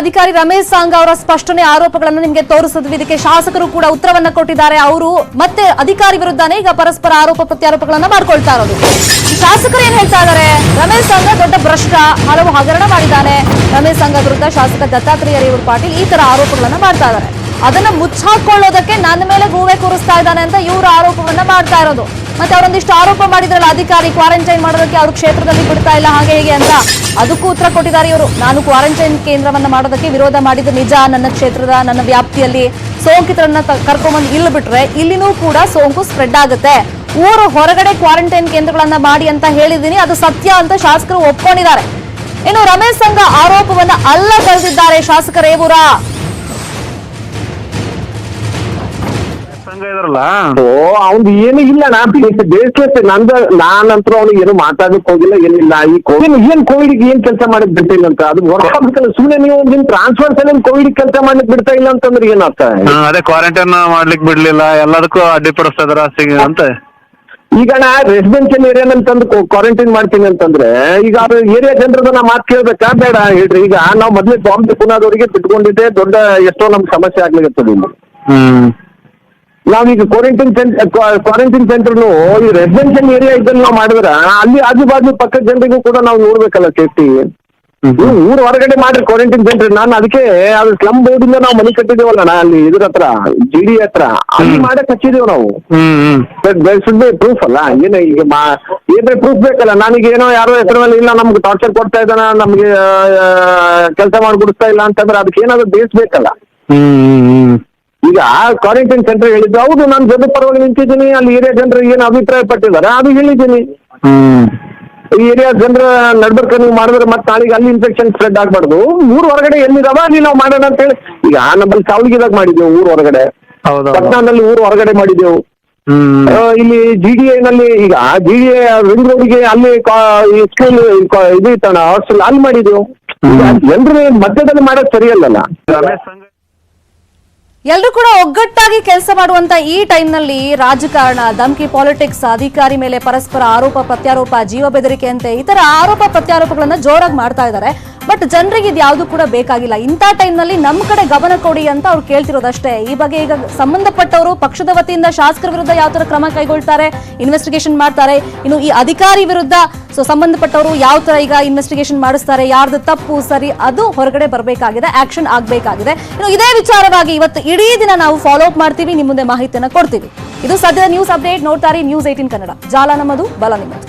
ಅಧಿಕಾರಿ ರಮೇಶ್ ಸಾಂಗ್ ಅವರ ಸ್ಪಷ್ಟನೆ ಆರೋಪಗಳನ್ನು ನಿಮಗೆ ತೋರಿಸಿದ್ವಿ. ಇದಕ್ಕೆ ಶಾಸಕರು ಕೂಡ ಉತ್ತರವನ್ನ ಕೊಟ್ಟಿದ್ದಾರೆ. ಅವರು ಮತ್ತೆ ಅಧಿಕಾರಿ ವಿರುದ್ಧನೇ ಈಗ ಪರಸ್ಪರ ಆರೋಪ ಪ್ರತ್ಯಾರೋಪಗಳನ್ನ ಮಾಡ್ಕೊಳ್ತಾ ಇರೋದು. ಶಾಸಕರು ಏನ್ ಹೇಳ್ತಾ ಇದ್ದಾರೆ ರಮೇಶ್ ಸಾಂಗ ದೊಡ್ಡ ಭ್ರಷ್ಟ ಹಲವು ಹಗರಣ ಮಾಡಿದ್ದಾನೆ. ರಮೇಶ್ ಸಾಂಗ ವಿರುದ್ಧ ಶಾಸಕ ದತ್ತಾತ್ರೇಯ ರೇವೂರ್ ಪಾಟೀಲ್ ಈ ತರ ಆರೋಪಗಳನ್ನ ಮಾಡ್ತಾ ಇದ್ದಾರೆ ಅದನ್ನ ಮುಚ್ಚಾಕೊಳ್ಳೋದಕ್ಕೆ ನನ್ನ ಮೇಲೆ ಗೂವೆ ಕೂರಿಸ್ತಾ ಇದ್ದಾನೆ ಅಂತ ಇವರು ಆರೋಪವನ್ನ ಮಾಡ್ತಾ ಇರೋದು. ಮತ್ತೆ ಅವರೊಂದಿಷ್ಟು ಆರೋಪ ಮಾಡಿದ್ರಲ್ಲ, ಅಧಿಕಾರಿ ಕ್ವಾರಂಟೈನ್ ಮಾಡೋದಕ್ಕೆ ಅವರು ಕ್ಷೇತ್ರದಲ್ಲಿ ಬಿಡ್ತಾ ಇಲ್ಲ, ಹಾಗೆ ಹೀಗೆ ಅಂತ. ಅದಕ್ಕೂ ಉತ್ತರ ಕೊಟ್ಟಿದ್ದಾರೆ ಇವರು. ನಾನು ಕ್ವಾರಂಟೈನ್ ಕೇಂದ್ರವನ್ನು ಮಾಡೋದಕ್ಕೆ ವಿರೋಧ ಮಾಡಿದ ನಿಜ, ನನ್ನ ಕ್ಷೇತ್ರದ, ನನ್ನ ವ್ಯಾಪ್ತಿಯಲ್ಲಿ ಸೋಂಕಿತರನ್ನ ಕರ್ಕೊಂಡ್ಬಂದು ಇಲ್ಲಿ ಬಿಟ್ರೆ ಇಲ್ಲಿನೂ ಕೂಡ ಸೋಂಕು ಸ್ಪ್ರೆಡ್ ಆಗುತ್ತೆ. ಊರು ಹೊರಗಡೆ ಕ್ವಾರಂಟೈನ್ ಕೇಂದ್ರಗಳನ್ನ ಮಾಡಿ ಅಂತ ಹೇಳಿದ್ದೀನಿ, ಅದು ಸತ್ಯ ಅಂತ ಶಾಸಕರು ಒಪ್ಕೊಂಡಿದ್ದಾರೆ. ಇನ್ನು ರಮೇಶ್ ಸಂಘ ಆರೋಪವನ್ನ ಅಲ್ಲ ಕರೆದಿದ್ದಾರೆ ಶಾಸಕ ರೇವೂರ. ಸಂಘ ಇದ್ರಲ್ಲ? ಓ ಅವ್ನ್ ಏನು ಇಲ್ಲ ನಾ ಬೇಸ್ಲೆಸ್ ನಂದ ನಾನಂತರೂ ಅವ್ನಿಗೆ ಏನು ಮಾತಾಡಕ್ ಹೋಗಿಲ್ಲ ಏನಿಲ್ಲ. ಈ ಕೋವಿಡ್ ಏನ್ ಕೋವಿಡ್ ಏನ್ ಕೆಲಸ ಮಾಡಕ್ ಬಿಟ್ಟಿಲ್ಲ ಅಂತ? ಅದು ಹೊರಬೇಕಲ್ಲ ಸುಮ್ಮನೆ ನೀವು ನಿಮ್ ಟ್ರಾನ್ಸ್ಫರ್ ಸಲ ಕೋವಿಡ್ ಕೆಲಸ ಮಾಡ್ಲಿಕ್ ಬಿಡ್ತಾ ಇಲ್ಲ ಅಂತಂದ್ರೆ ಹಾ, ಅದೇ ಕ್ವಾರಂಟೈನ್ ಮಾಡ್ಲಿಕ್ ಬಿಡ್ಲಿಲ್ಲ ಎಲ್ಲದಕ್ಕೂ ಅಡ್ಡಿಪಡಿಸ್ತಾ ಇದಾರ ಅಂತ. ಈಗ ನಾ ರೆಸಿಡೆನ್ಷಿಯಲ್ ಏರಿಯಾ ನಂತ ಕ್ವಾರಂಟೈನ್ ಮಾಡ್ತೀನಿ ಅಂತಂದ್ರೆ ಈಗ ಅದು ಏರಿಯಾ ಜನರದ ನಾ ಮಾತು ಕೇಳ್ಬೇಕಾ? ಬೇಡ ಹೇಳ್ರಿ. ಈಗ ನಾವು ಮೊದ್ಲೇ ಬಾಂಬೆ ಪುನಾದವರಿಗೆ ಬಿಟ್ಕೊಂಡಿದ್ದೆ ದೊಡ್ಡ ಎಷ್ಟೋ ನಮ್ಗೆ ಸಮಸ್ಯೆ ಆಗ್ಲಿಕತ್ತದ ಇಲ್ಲಿ. ಹ್ಮ್. ನಾವೀಗ ಕ್ವಾರಂಟೈನ್ ಸೆಂಟರ್ ಕ್ವಾರಂಟೈನ್ ಸೆಂಟರ್ ಈ ರೆಸಿಡೆನ್ಷಿಯಲ್ ಏರಿಯಾ ಇದ್ದಲ್ಲಿ ನಾವು ಮಾಡಿದ್ರ ಅಲ್ಲಿ ಆಜು ಬಾಜು ಪಕ್ಕದ ಜನರಿಗೂ ಕೂಡ ನಾವು ನೋಡ್ಬೇಕಲ್ಲ ಸೇಫ್ಟಿ ಊರು ಹೊರಗಡೆ ಮಾಡ್ರಿ ಕ್ವಾರಂಟೈನ್ ಸೆಂಟರ್ ನಾನು ಅದಕ್ಕೆ ಅದು ಸ್ಲಮ್ ಬೋರ್ಡಿಂದ ನಾವು ಮನೆ ಕಟ್ಟಿದೇವಲ್ಲ ನಾ ಅಲ್ಲಿ ಇದ್ರ ಹತ್ರ ಜಿ ಡಿ ಹತ್ರ. ಅಲ್ಲಿ ಮಾಡಕ್ ಹಚ್ಚಿದೇವು ನಾವು. ಪ್ರೂಫ್ ಅಲ್ಲ? ಏನ ಈಗ ಏನ್ರೆ ಪ್ರೂಫ್ ಬೇಕಲ್ಲ? ನನಗೆ ಏನೋ ಯಾರೋ ಹೆಸರ ಮೇಲೆ ಇಲ್ಲ ನಮ್ಗೆ ಟಾರ್ಚರ್ ಕೊಡ್ತಾ ಇದ್ದಾನ ನಮ್ಗೆ ಕೆಲಸ ಮಾಡ್ಬಿಡಿಸ್ತಾ ಇಲ್ಲ ಅಂತಂದ್ರೆ ಅದಕ್ಕೆ ಏನಾದ್ರು ಬೇಸ್ ಬೇಕಲ್ಲ? ಈಗ ಕ್ವಾರಂಟೈನ್ ಸೆಂಟರ್ ಹೇಳಿದ್ದು ಹೌದು ನಾನು ಜೊತೆ ಪರವಾಗಿ ನಿಂತಿದ್ದೀನಿ. ಅಲ್ಲಿ ಏರಿಯಾ ಜನರು ಏನು ಅಭಿಪ್ರಾಯ ಪಟ್ಟಿದ್ದಾರೆ ಅದು ಹೇಳಿದ್ದೀನಿ. ಹ್ಮ್. ಈ ಏರಿಯಾ ಜನರ ನಡ್ಬರ್ಕ ನೀವು ಮಾಡಿದ್ರೆ ಮತ್ತೆ ನಾಳೆಗೆ ಅಲ್ಲಿ ಇನ್ಫೆಕ್ಷನ್ ಸ್ಪ್ರೆಡ್ ಆಗ್ಬಾರ್ದು. ಊರ್ ಹೊರಗಡೆ ಎಲ್ಲಿದಾವ ಅಲ್ಲಿ ನಾವು ಮಾಡೋಣ ಅಂತ ಹೇಳಿ. ಈಗ ನಮ್ಮಲ್ಲಿ ಸಾವಿಗಿದಾಗ ಮಾಡಿದ್ದೆವು ಊರ್ ಹೊರಗಡೆ. ಹೌದು ಪಟ್ನಾದಲ್ಲಿ ಊರ್ ಹೊರಗಡೆ ಮಾಡಿದ್ದೆವು. ಹ್ಮ್. ಆ, ಇಲ್ಲಿ ಜಿ ಡಿ ನಲ್ಲಿ ಈಗ ಜಿ ಡಿ ರಿಂಗ್ ರೋಡ್ಗೆ ಅಲ್ಲಿ ಸ್ಕೂಲ್ ಇದು ಇತ್ತಣ್ಣ ಹಾಸ್ಟೆಲ್ ಅಲ್ಲಿ ಮಾಡಿದ್ದೆವು. ಜನರು ಮಧ್ಯದಲ್ಲಿ ಮಾಡೋದು ಸರಿಯಲ್ಲ ರಮೇಶ್ ಸಂಘ ಎಲ್ಲರೂ ಕೂಡ ಒಗ್ಗಟ್ಟಾಗಿ ಕೆಲಸ ಮಾಡುವಂತ ಈ ಟೈಮ್ನಲ್ಲಿ ರಾಜಕಾರಣ, ಧಮ್ಕಿ ಪಾಲಿಟಿಕ್ಸ್, ಅಧಿಕಾರಿ ಮೇಲೆ ಪರಸ್ಪರ ಆರೋಪ, ಪ್ರತ್ಯಾರೋಪ, ಜೀವ ಬೆದರಿಕೆ ಅಂತೆ ಇತರ ತರ ಆರೋಪ, ಪ್ರತ್ಯಾರೋಪಗಳನ್ನ ಜೋರಾಗಿ ಮಾಡ್ತಾ ಇದ್ದಾರೆ. ಬಟ್ ಜನರಿಗೆ ಇದು ಯಾವುದು ಕೂಡ ಬೇಕಾಗಿಲ್ಲ. ಇಂಥ ಟೈಮ್ನಲ್ಲಿ ನಮ್ಮ ಕಡೆ ಗಮನ ಕೊಡಿ ಅಂತ ಅವ್ರು ಕೇಳ್ತಿರೋದಷ್ಟೇ. ಈ ಬಗ್ಗೆ ಈಗ ಸಂಬಂಧಪಟ್ಟವರು, ಪಕ್ಷದ ವತಿಯಿಂದ ಶಾಸಕರ ವಿರುದ್ಧ ಯಾವ ತರ ಕ್ರಮ ಕೈಗೊಳ್ತಾರೆ ಇನ್ವೆಸ್ಟಿಗೇಷನ್ ಮಾಡ್ತಾರೆ, ಇನ್ನು ಈ ಅಧಿಕಾರಿ ವಿರುದ್ಧ ಸೊ ಸಂಬಂಧಪಟ್ಟವರು ಯಾವ ತರ ಈಗ ಇನ್ವೆಸ್ಟಿಗೇಷನ್ ಮಾಡಿಸ್ತಾರೆ, ಯಾರ್ದು ತಪ್ಪು, ಸರಿ, ಅದು ಹೊರಗಡೆ ಬರಬೇಕಾಗಿದೆ ಆಕ್ಷನ್ ಆಗಬೇಕಾಗಿದೆ. ಇನ್ನು ಇದೇ ವಿಚಾರವಾಗಿ ಇವತ್ತು ಇಡೀ ದಿನ ನಾವು ಫಾಲೋ ಅಪ್ ಮಾಡ್ತೀವಿ ನಿಮ್ಮ ಮುಂದೆ ಮಾಹಿತಿಯನ್ನು ಕೊಡ್ತೀವಿ. ಇದು ಸದ್ಯದ ನ್ಯೂಸ್ ಅಪ್ಡೇಟ್ ನೋಡ್ತಾರೆ ನ್ಯೂಸ್ ಏಟಿನ್ ಕನ್ನಡ. ಜಾಲ ನಮ್ಮದು ಬಲ ನಿಮ್ಮದು